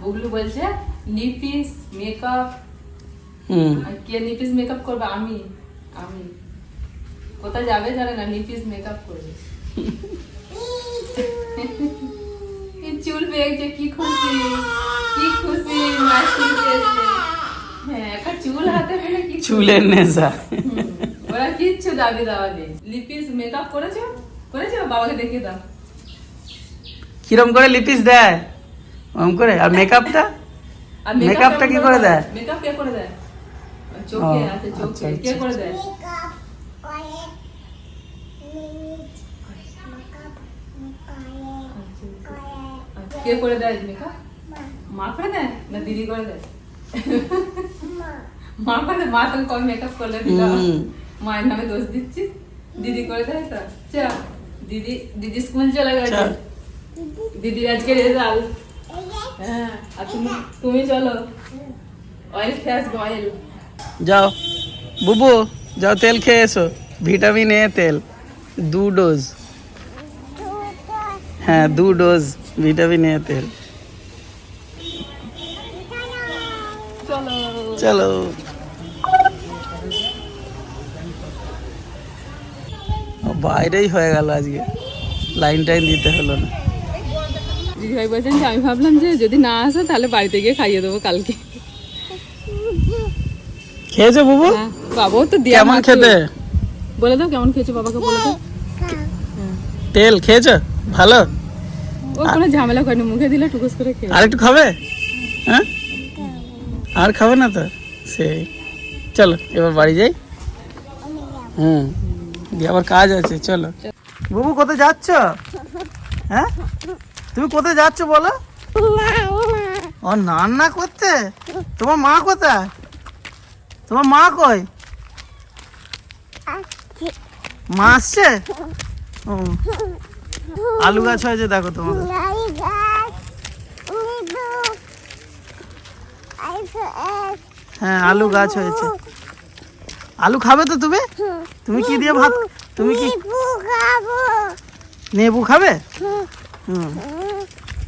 বুগলু বলছে লিপিস মেকআপ হুম। কে লিপিস মেকআপ করবে? আমি। আমি। কোথায় যাবে জানে না লিপিস মেকআপ করবে। চুল পেয়েছে কি খুশি কি খুশি হ্যাঁ একটা চুল হাতে পেলে কি চুলের নেশা। ওরা কিচ্ছু দাবি দাওয়া নেই। লিপিস মেকআপ করেছ? করেছ? বাবাকে দেখিয়ে দাও। কিরম করে লিপিস দেয়? ওরম করে আর মেকআপটা আর Makeup টা কি করে দেয়? মেকআপ কে করে দেয়? চোখে ও, আছে আচ্ছা, চোখে কে আচ্ছা, করে দেয়? আচ্ছা, কে করে দেয় মেকআপ মা করে দেয়? না দিদি করে দেয়? মা করে দেয়? মা তোকে কবে মেকআপ করলে দিল? হুম। মায়ের নামে দোষ দিচ্ছিস? দিদি করে দেয় তো? চ দিদি দিদি স্কুল চলে গেছে। চল। দিদির আজকে রেজাল্ট হ্যাঁ আর তুমি তুমি চলো অয়েল খেয়ে আসবে অয়েল যাও বুবু যাও তেল খেয়ে এসো ভিটামিন এ তেল দু ডোজ হ্যাঁ দু ডোজ ভিটামিন এ তেল চলো চলো ও, বাইরেই হয়ে গেল আজকে লাইন টাইন দিতে হলো না দিদিভাই বলছেন যে আমি ভাবলাম যে যদি না আসো তাহলে বাড়িতে গিয়ে খাইয়ে দেবো কালকে। খেয়েছো বুবু? হ্যাঁ বাবাও তো দেয়া কেমন। খেতে? বলে দাও কেমন খেয়েছো বাবাকে বলে দাও। তেল খেয়েছো? ভালো? ও কোনো ঝামেলা করেনি মুখে দিলে টুকুস করে খেয়ে। আর একটু খাবে? হ্যাঁ? আর খাবে না তো? সেই। চলো এবার বাড়ি যাই। হুম। দিয়ে আবার কাজ আছে চলো। বুবু কোথায় যাচ্ছ? হ্যাঁ? তুমি কোথায় যাচ্ছ বলো? ও রান্না করতে তোমার মা কোথায়? তোমার মা কই? মা আসছে? ও। আলু গাছ হয়েছে দেখো তোমাদের। হ্যাঁ আলু গাছ হয়েছে। আলু খাবে তো তুমি? তুমি কি দিয়ে ভাত তুমি কি নেবু খাবে? হুম।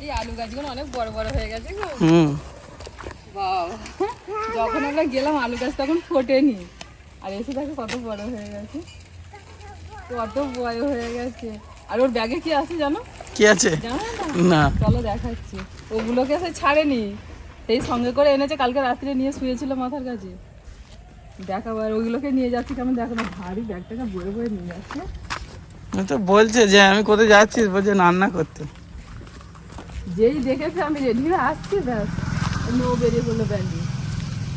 এই আলু গাছগুলো অনেক বড় বড় হয়ে গেছে গো। হুম। যখন আমরা গেলাম আলু গাছ তখন ফোটেনি। আর এসে দেখো কত বড় হয়ে গেছে। কত বড় হয়ে গেছে। আর ওর ব্যাগে কি আছে জানো? কি আছে? না? চলো দেখাচ্ছি। ওগুলোকে সে ছাড়েনি। সেই সঙ্গে করে এনেছে কালকে রাত্রে নিয়ে শুয়েছিল মাথার কাছে। দেখাবো আর ওইগুলোকে নিয়ে যাচ্ছি কেমন দেখো না। ভারী ব্যাগটাকে বয়ে বয়ে নিয়ে যাচ্ছে। তো বলছে যে আমি কোথায় যাচ্ছি বলছে রান্না করতে। যেই দেখেছে আমি রেডি হয়ে আসছি ব্যাস। ও বেরিয়ে পড়ল ব্যাগ নিয়ে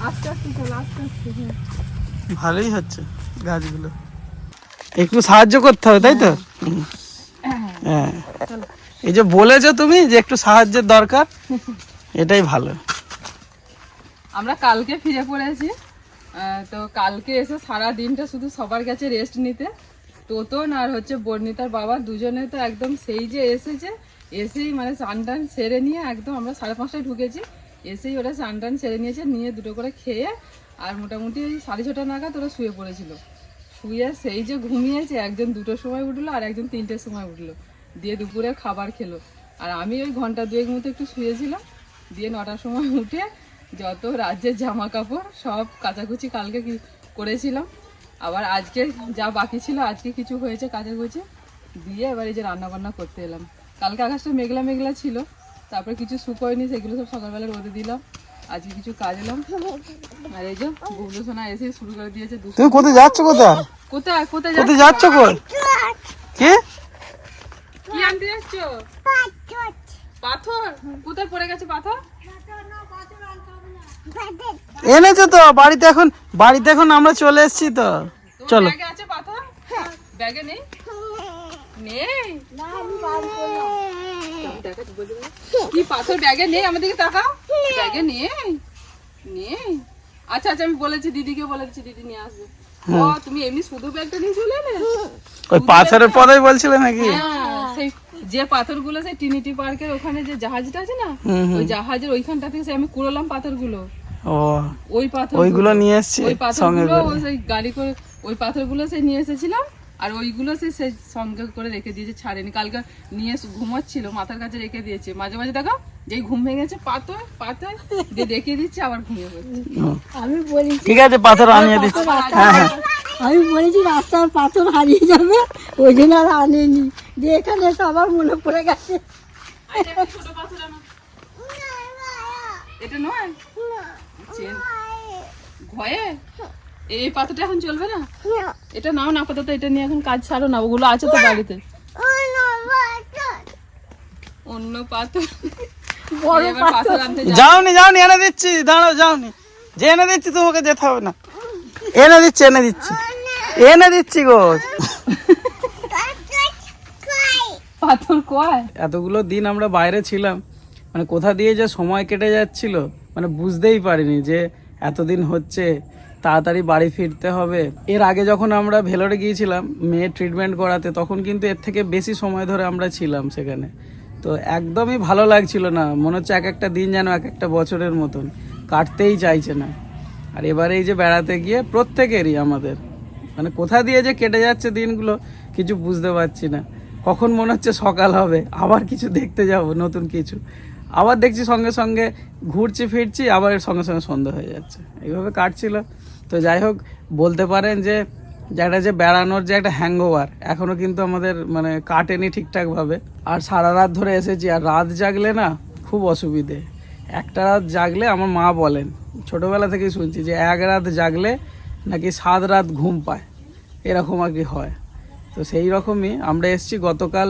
আস্তে আস্তে চলো আস্তে আস্তে হ্যাঁ। ভালোই হচ্ছে গাছগুলো। একটু সাহায্য করতে হবে তাই তো? হ্যাঁ। চলো। এই যে বলেছ তুমি যে একটু সাহায্যের দরকার এটাই ভালো। আমরা কালকে ফিরে পড়েছি। তো কালকে এসে সারা দিনটা শুধু সবার কাছে রেস্ট নিতে। তোতন আর হচ্ছে বর্ণিতার বাবা দুজনে তো একদম সেই যে এসেছে, এসেই মানে চান টান সেরে নিয়ে একদম আমরা সাড়ে পাঁচটায় ঢুকেছি। এসেই ওরা চান টান সেরে নিয়েছে, নিয়ে দুটো করে খেয়ে আর মোটামুটি সাড়ে ছটা নাগাদ ওরা শুয়ে পড়েছিল। শুয়ে সেই যে ঘুমিয়েছে, একজন দুটোর সময় উঠল আর একজন তিনটের সময় উঠল। দিয়ে দুপুরে খাবার খেলো। আর আমি ওই ঘণ্টা দুয়েক মতো একটু শুয়েছিলাম। দিয়ে নটার সময় উঠে যত রাজ্যের জামা কাপড় সব কাচাকুচি কালকে করেছিলাম আবার আজকে যা বাকি ছিল আজকে কিছু হয়েছে কাচাকুচি দিয়ে এবার এই যে রান্না বান্না করতে এলাম। কালকে আকাশটা মেঘলা মেঘলা ছিল তারপরে কিছু শুকোয়নি সেগুলো সব সকালবেলা রোদে দিলাম আজকে কিছু কাজ এলাম। আর এই যে বুবলু সোনা এসে শুরু করে দিয়েছে তুমি কোথায় যাচ্ছ কোথায়? কোথায় কোথায় কোথায় যাচ্ছ? কই কে? কি আনতে যাচ্ছ? পাথর? কোথায় পড়ে গেছে পাথর? এনেছো তো বাড়িতে এখন বাড়িতে এখন আমরা চলে এসেছি তো। চলো। ব্যাগে আছে পাথর? ব্যাগে নেই? নেই? দেখাচ্ছি, বলতে পারো? কি পাথর? ব্যাগে নেই? আমাদেরকে তাকাও। ব্যাগে নেই? নেই? আচ্ছা আচ্ছা আমি বলেছি দিদিকে বলে দিদি নিয়ে আসবে। ও তুমি এমনি শুধু ব্যাগটা নিয়ে চলে এলে? ওই পাথরের পরেই বলছিলে নাকি? হ্যাঁ, সেই যে পাথরগুলো সেই ট্রিনিটি পার্কের ওখানে যে জাহাজটা আছে না। ওই জাহাজের ওইখানটা থেকে সেই আমি কুড়োলাম পাথরগুলো। ও ওই পাথর ওইগুলো নিয়ে এসছি ওই পাথরগুলো গাড়ি করে ওই পাথরগুলো সে নিয়ে এসেছিলাম আর ওইগুলো সে সে সঙ্গে করে রেখে দিয়েছে ছাড়েনি। কালকে নিয়ে ঘুমোচ্ছিল মাথার কাছে রেখে দিয়েছে। মাঝে মাঝে দেখো যেই ঘুম ভেঙেছে পাতয় পাতয় দিয়ে রেখে দিচ্ছে আবার ঘুমিয়ে পড়ছে। আমি বলি ঠিক আছে পাথর আনিয়ে দিচ্ছি। হ্যাঁ হ্যাঁ। আমি বলেছি রাস্তার পাথর হারিয়ে যাবে ওই জন্য আর আনেনি। দিয়ে এখানে এসে আবার মনে পড়ে গেছে। পাথর এটা নয়? ভয়ে? এই পাথরটা এখন চলবে না? এটা নাও না আপাতত এটা নিয়ে এখন কাজ ছাড়ো না ওগুলো আছে তো বাড়িতে। অন্য পাথর। বড় পাথর যাওনি যাওনি এনে দিচ্ছি দাঁড়াও যাওনি। যে এনে দিচ্ছি তোমাকে যেতে হবে না। এনে দিচ্ছি এনে দিচ্ছি। এনে দিচ্ছি গো। পাথর কয় এতগুলো দিন আমরা বাইরে ছিলাম মানে কোথা দিয়ে যে সময় কেটে যাচ্ছিল মানে বুঝতেই পারিনি যে এতদিন হচ্ছে। তাড়াতাড়ি বাড়ি ফিরতে হবে। এর আগে যখন আমরা ভেলোরে গিয়েছিলাম মেয়ের ট্রিটমেন্ট করাতে, তখন কিন্তু এর থেকে বেশি সময় ধরে আমরা ছিলাম সেখানে। তো একদমই ভালো লাগছিল না। মনে হচ্ছে এক একটা দিন যেন এক একটা বছরের মতন। কাটতেই চাইছে না। আর এবারে এই যে বেড়াতে গিয়ে প্রত্যেকেরই আমাদের। মানে কোথা দিয়ে যে কেটে যাচ্ছে দিনগুলো, কিছু বুঝতে পারছি না। কখন মনে হচ্ছে সকাল হবে, আবার কিছু দেখতে যাব, নতুন কিছু। আবার দেখছি সঙ্গে সঙ্গে ঘুরছি ফিরছি, আবার সঙ্গে সঙ্গে সন্ধ্যা হয়ে যাচ্ছে। এইভাবে কাটছিল। তো যাই হোক, বলতে পারেন যে একটা যে বেড়ানোর যে একটা হ্যাংওভার এখনও কিন্তু আমাদের মানে কাটেনি ঠিকঠাকভাবে। আর সারা রাত ধরে এসেছি, আর রাত জাগলে না খুব অসুবিধে। একটা রাত জাগলে আমার মা বলেন, ছোটোবেলা থেকেই শুনছি যে, এক রাত জাগলে নাকি সাত রাত ঘুম পায়। এরকম আর কি হয়। তো সেই রকমই আমরা এসেছি গতকাল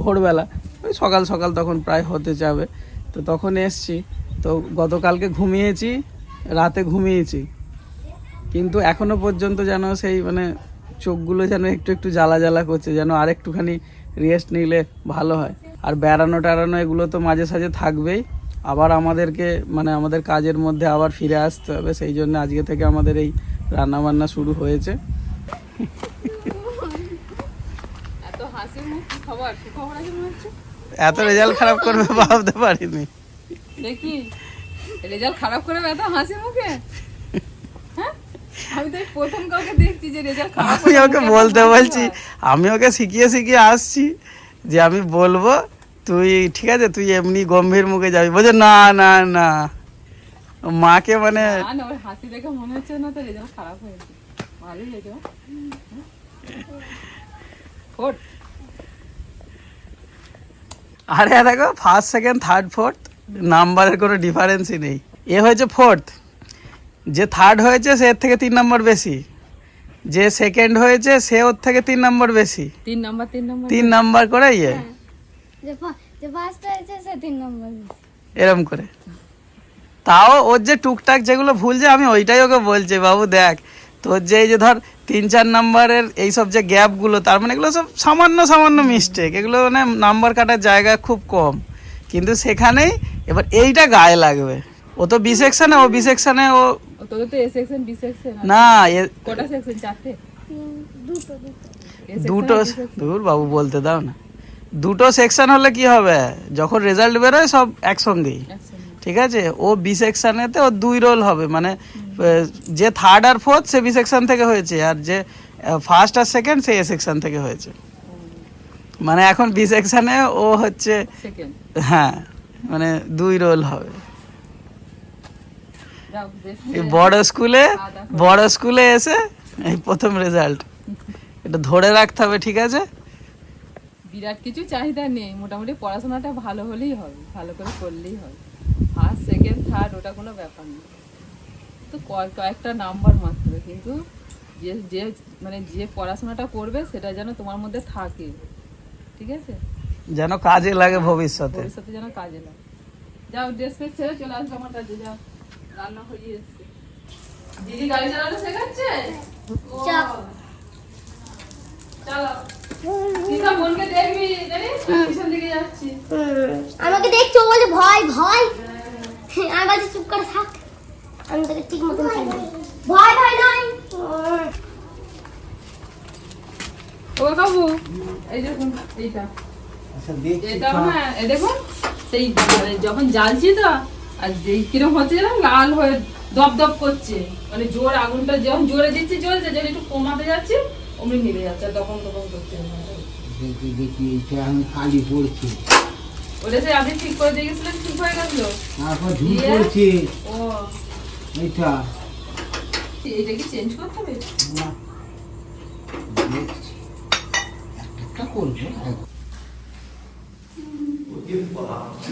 ভোরবেলা। ওই সকাল সকাল তখন প্রায় হতে যাবে। তো তখন এসছি। তো গতকালকে ঘুমিয়েছি, রাতে ঘুমিয়েছি। কিন্তু এখনও পর্যন্ত যেন সেই মানে চোখগুলো যেন একটু একটু জ্বালা জ্বালা করছে, যেন আর একটুখানি রেস্ট নিলে ভালো হয়। আর বেড়ানো টেড়ানো এগুলো তো মাঝে সাঝে থাকবেই। আবার আমাদেরকে মানে আমাদের কাজের মধ্যে আবার ফিরে আসতে হবে। সেই জন্য আজকে থেকে আমাদের এই রান্না বান্না শুরু হয়েছে। খবর? খবর আছে মনে হচ্ছে? এত রেজাল্ট খারাপ করবে ভাবতে পারিনি। দেখি রেজাল্ট খারাপ করে এত হাসি মুখে? হ্যাঁ? আমি ওকে বলতে বলছি আমি ওকে শিখিয়ে শিখিয়ে আসছি যে আমি বলব তুই ঠিক আছে তুই এমনি গম্ভীর মুখে যাবি। বলছে না না না। মাকে মানে হাসি দেখে মনে হচ্ছে না তো রেজাল্ট খারাপ হয়েছে। ভালোই আরে দেখো ফার্স্ট সেকেন্ড থার্ড ফোর্থ নাম্বারের কোনো ডিফারেন্সই নেই। এ হয়েছে ফোর্থ যে থার্ড হয়েছে সে এর থেকে তিন নম্বর বেশি। যে সেকেন্ড হয়েছে সে ওর থেকে তিন নম্বর বেশি। তিন নাম্বার তিন নাম্বার তিন নাম্বার করে ইয়ে। যে ফা- যে ফার্স্ট হয়েছে সে তিন নম্বর এরম করে। তাও ওর যে টুকটাক যেগুলো ভুল যে আমি ওইটাই ওকে বলছি বাবু দেখ। তোর যে এই যে ধর তিন চার নাম্বারের এইসব যে গ্যাপগুলো তার মানে এগুলো সব সামান্য সামান্য মিস্টেক এগুলো মানে নাম্বার কাটার জায়গা খুব কম। কিন্তু সেখানেই এবার এইটা গায়ে লাগবে। ও তো বি সেকশনে ও বি সেকশনে ও ও তো এ সেকশন বি সেকশন না দুটো? দূর বাবু বলতে দাও না। দুটো সেকশন হলে কি হবে? যখন রেজাল্ট বেরোয় সব একসঙ্গেই। একসঙ্গে। ঠিক আছে? ও বি সেকশনেতে ও দুই রোল হবে। মানে যে থার্ড আর ফোর্থ সে বি সেকশন থেকে হয়েছে আর যে ফার্স্ট আর সেকেন্ড সে এ সেকশন থেকে হয়েছে। মানে এখন বি সেকশনে ও হচ্ছে হ্যাঁ মানে দুই রোল হবে। এই বড় স্কুলে বড় স্কুলে এসে এই প্রথম রেজাল্ট এটা ধরে রাখতে হবে ঠিক আছে? বিরাট কিছু চাহিদা নেই। মোটামুটি পড়াশোনাটা ভালো হলেই হবে ভালো করে করলেই হবে। ফার্স্ট সেকেন্ড থার্ড ওটা কোনো ব্যাপার না। তো কয়- কয়েকটা নাম্বার মাত্র কিন্তু যে যে মানে যে পড়াশোনাটা করবে সেটা যেন তোমার মধ্যে থাকে ঠিক আছে? যেন কাজে লাগে ভবিষ্যতে। ভবিষ্যতে যেন কাজে লাগে। যাও ড্রেস ফ্রেস ছেড়ে চলে আসবে আমার কাছে যাও। রান্না হয়ে এসছে। দিদি গাড়ি চালানো শেখাচ্ছে? ও, আমাকে দেখছ ও বলছে ভয় ভয়। আমি বলছি চুপ করে থাক আমি তোকে ঠিক মতন ভয় ভয় নয় ও বাবু এই দেখুন এইটা। এটা হ্যাঁ দেখুন সেই মানে যখন জ্বালছি তো আর যেই কিরম হচ্ছে যেন লাল হয়ে দপ দপ করছে। মানে জোর আগুনটা যখন জোরে দিচ্ছি জ্বলছে যখন একটু কমাতে যাচ্ছি অমনি মিলে যাচ্ছে তখন তখন করতে হবে। দেখি দেখি এটা আমি খালি পড়ছি। ওটা সে আপনি ঠিক করে দিয়ে গেছিলেন ঠিক হয়ে গেছিল। ঝুল দিয়ে? পড়ছি। ও। এটা এইটা কি চেঞ্জ করতে হবে? না। দেখছি। একটা করব।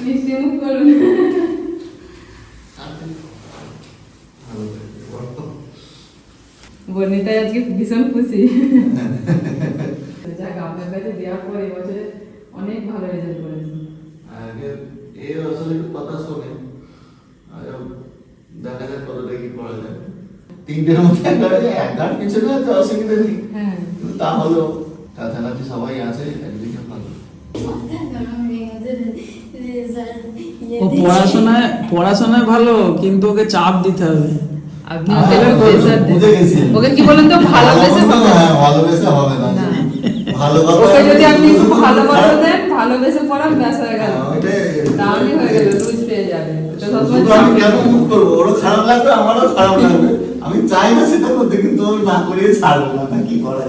মিষ্টি করুন। বর্ণিতায় আজকে ভীষণ খুশি। যাক আপনার কাছে দেওয়ার পর এবছরে অনেক ভালো রেজাল্ট করেছে আগে এই আসলে একটু কথা শোনে দেখা যাক কতটা কি করা যায়। তিনটের মধ্যে একটা হয়ে যায়, একটার তো অসুবিধা নেই। হ্যাঁ। তাহলেও কাছাকাছি সবাই আছে একদিকে ভালো। ও পড়াশোনায় পড়াশোনায় ভালো কিন্তু ওকে চাপ দিতে হবে। আপনি ওকে এবার pressure দেন। বুঝে গেছি। ওকে কি বলেন তো ভালোবেসে হ্যাঁ, ভালোবেসে হবে না না। ভালো ওকে যদি আপনি একটু ভালোবাসা দেন ভালোবেসে পড়ান ব্যাস হয়ে গেল। তাহলে গেল রুজ পেয়ে যাবে। তো সবসময় শুধু আমি কেন মুখ করব? ওরও খারাপ লাগবে আমারও খারাপ লাগবে। আমি চাই না সেটা করতে কিন্তু আমি না করিয়ে ছাড়বো না তা কি করা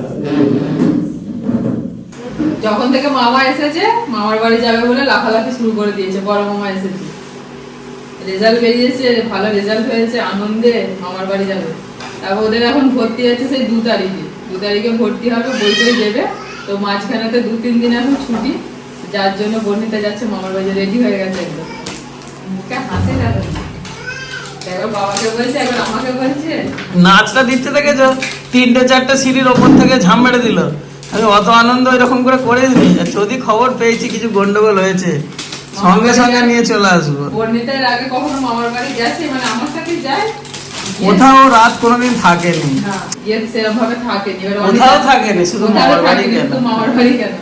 যখন থেকে মামা এসেছে মামার বাড়ি যাবে বলে লাফালাফি শুরু করে দিয়েছে বড় মামা এসেছে। রেজাল্ট বেরিয়েছে, ভালো রেজাল্ট হয়েছে, আনন্দে মামার বাড়ি যাবে। তারপর ওদের এখন ভর্তি আছে সেই দু তারিখে। দু তারিখে ভর্তি হবে, বই টই দেবে। তো মাঝখানে তো দু তিন দিন এখন ছুটি। যার জন্য বর্ণিতে যাচ্ছে, মামার বাড়ি রেডি হয়ে গেছে একদম। মুখে হাসে বলছে নাচটা দিতে দেখেছ তিনটে, চারটে সিঁড়ির ওপর থেকে ঝাম মেরে দিল। আমি অত আনন্দ এরকম করে আর যদি খবর পেয়েছি, কিছু গন্ডগোল হয়েছে। সঙ্গে সঙ্গে নিয়ে চলে আসব। বর্ণিতার আগে কখনো মামার বাড়ি গেছে? মানে আমার সাথে যায়? কোথাও রাত কোনোদিন থাকেনি। কোথাও থাকেনি, শুধু মামার বাড়ি কেন? মামার বাড়ি কেন?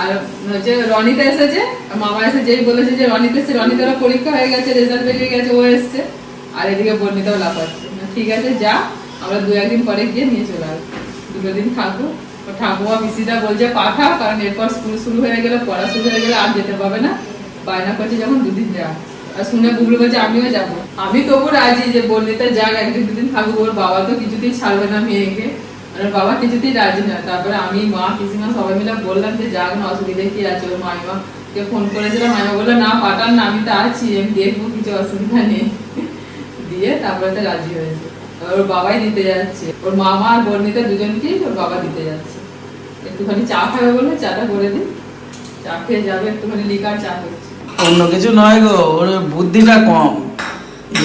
আর হচ্ছে রনিতা এসেছে মামা এসে যেই বলেছে যে রনিতা এসে রনিতারও পরীক্ষা হয়ে গেছে রেজাল্ট বেরিয়ে গেছে ও এসছে। আর এদিকে বর্ণিতাও লাফাচ্ছে। ঠিক আছে যা আমরা দু একদিন পরে গিয়ে নিয়ে চলে আসব। দুটো দিন থাকব। ঠাকুমা বলছে পাঠা কারণ এরপর স্কুল শুরু হয়ে গেলে পড়া শুরু হয়ে গেলে আর যেতে পারবে না। বায়না করছে যখন দুদিন যা। আর শুনে বুবলু বলছে, আমিও যাব। আমি তবু রাজি যে বর্ণিতা যাক একদিন দুদিন থাকব ওর বাবা তো কিছুতেই ছাড়বে না মেয়েকে। আর বাবা কিছুতেই রাজি না। তারপরে আমি, মা, পিসিমা সবাই মিলে বললাম যে, যাক না অসুবিধা কি আছে? ওর মাইমা কে ফোন করেছিলাম মাইমা বলল, না, পাঠান না, আমি তো আছি, আমি দেখব, কিছু অসুবিধা নেই। দিয়ে তারপরে তো রাজি হয়েছে। ওর বাবাই দিতে যাচ্ছে। ওর মামা আর বর্ণিতা দুজনকেই ওর বাবা দিতে যাচ্ছে। একটুখানি চা খাবে বলে চাটা করে দিই চা খেয়ে যাবে, একটুখানি লিকার চা করছে। অন্য কিছু নয় গো ওর বুদ্ধিটা কম।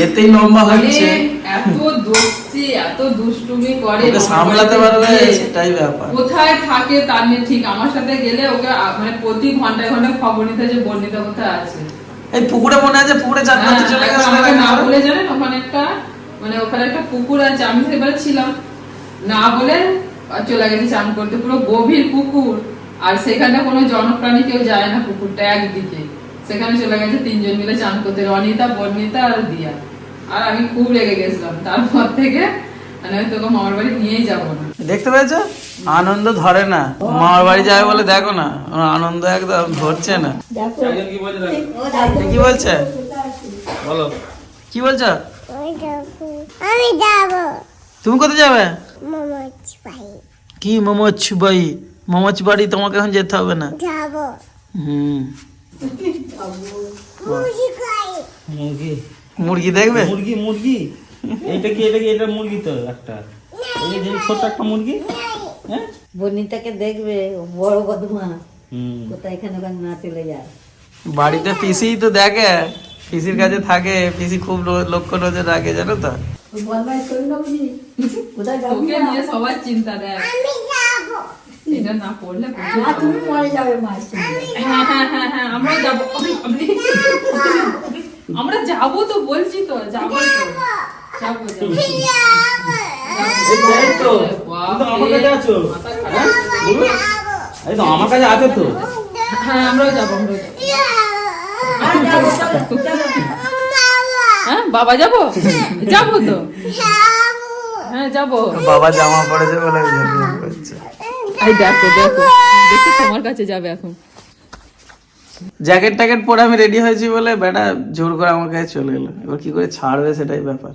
এতেই লম্বা হচ্ছে। মানে এত দোষী এত দুষ্টুমি করে ওকে সামলাতে পারবে সেটাই ব্যাপার। কোথায় থাকে তার নেই ঠিক আমার সাথে গেলে ওকে মানে প্রতি ঘন্টায় ঘন্টায় খবর নিতে যে বর্ণিতা কোথায় আছে? এই পুকুরে মনে আছে পুকুরে চার হ্যাঁ, পাঁচটা চলে গেছে আমাকে না বলে জানেন ওখানে একটা মানে ওখানে একটা পুকুর আছে আমি সেবারে ছিলাম। না বলে চলে গেছে চান করতে পুরো গভীর পুকুর। আর সেখানে কোনো জনপ্রাণী কেউ যায় না পুকুরটা একদিকে। সেখানে চলে গেছে তিনজন মিলে চান করতে রনিতা বর্ণিতা আর দিয়া। আর আমি খুব রেগে গেছিলাম। তারপর থেকে মানে তোকে মামার বাড়ি নিয়েই যাব না। দেখতে পেয়েছ? আনন্দ ধরে না। মামার বাড়ি যাবে বলে দেখো না। আনন্দ একদম ধরছে না। কি বলছে বলো। কি বলছো? আমি যাব। তুমি কোথায় যাবে? মোমোজ ভাই কি মোমোচ বাড়ি মোমোচ বাড়ি তোমাকে এখন যেতে হবে না। যাব। হুম। মুরগি মুরগি মুরগি দেখবে? মুরগি মুরগি। এটা কি এটা কি এটা মুরগি তো একটা? এই যে ছোট্ট একটা মুরগি? হ্যাঁ? দেখবে বড় বদমা। কোথায় এখানে ওখানে না চলে যায়। বাড়িতে পিসি তো দেখে পিসির কাছে থাকে পিসি খুব লক্ষ্য নজর রাখে জানো তো? কোথায় যাবি সবার চিন্তা দেয় আমি যাব। এটা না পড়লে আর তুমি মরে যাবে মায়ের সঙ্গে হ্যাঁ হ্যাঁ হ্যাঁ হ্যাঁ আমরা যাব আমরা যাব তো বলছি তো যাব তো যাব যাব আমার কাছে আছো তো আমার কাছে আছে তো হ্যাঁ আমরাও যাব আমরাও। হ্যাঁ বাবা যাব যাব তো হ্যাঁ যাব বাবা জামা পড়েছে বলে। এই দেখো দেখো। দেখে তোমার কাছে যাবে এখন। জ্যাকেট ট্যাকেট পরে আমি রেডি হয়েছি বলে বেটা জোর করে আমার কাছে চলে এলো। এবার কি করে ছাড়বে সেটাই ব্যাপার।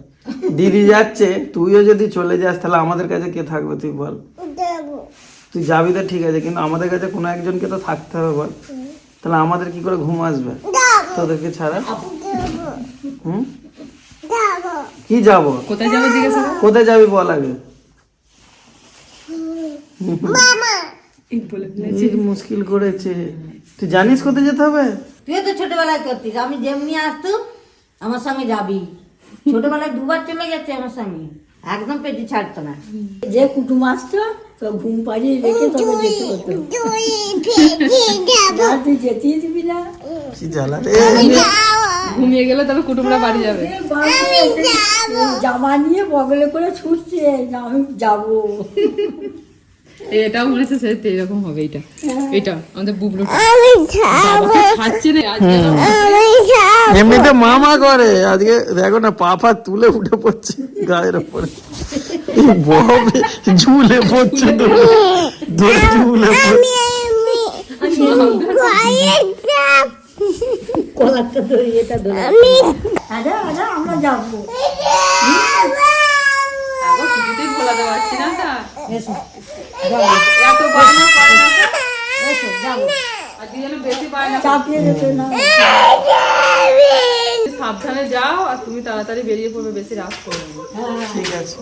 দিদি যাচ্ছে তুইও যদি চলে যাস তাহলে আমাদের কাছে কে থাকবে তুই বল। তুই যাবি তো ঠিক আছে কিন্তু আমাদের কাছে কোনো একজনকে তো থাকতে হবে বল। তাহলে আমাদের কি করে ঘুম আসবে? তোদেরকে ছাড়া? হুম? কি যাব? কোথায় যাবে জিজ্ঞাসা কোথায় যাবি বল আগে? মুশকিল করেছে। তুই জানিস কোথায় যেতে হবে? তুই তো ছোটবেলায় করতিস। আমি যেমনি আসতুম আমার সঙ্গে যাবি। ছোটবেলায় দুবার চলে গেছে আমার সঙ্গে একদম পেটি ছাড়তো না। যে কুটুম আসতো তো ঘুম পাড়িয়ে রেখে তবে যেতে হতো। তুই যেতেই দিবি না। কি জ্বালা রে। ঘুমিয়ে গেলে তবে কুটুমরা বাড়ি যাবে। জামা নিয়ে বগলে করে ছুটছে না আমি যাব। এটাও মনে হচ্ছে সেটা এরকম হবে এটা এটা আমাদের বুবলু। ছাড়ছে না আজকে এমনিতে মামা করে আজকে দেখো না পা পা তুলে উঠে পড়ছে গায়ের উপরে ববে ঝুলে পড়ছে তো। ধরে ঝুলে আমরা যাব। না সাবধানে যাও আর তুমি তাড়াতাড়ি বেরিয়ে পড়বে বেশি রাত করবে ঠিক আছে।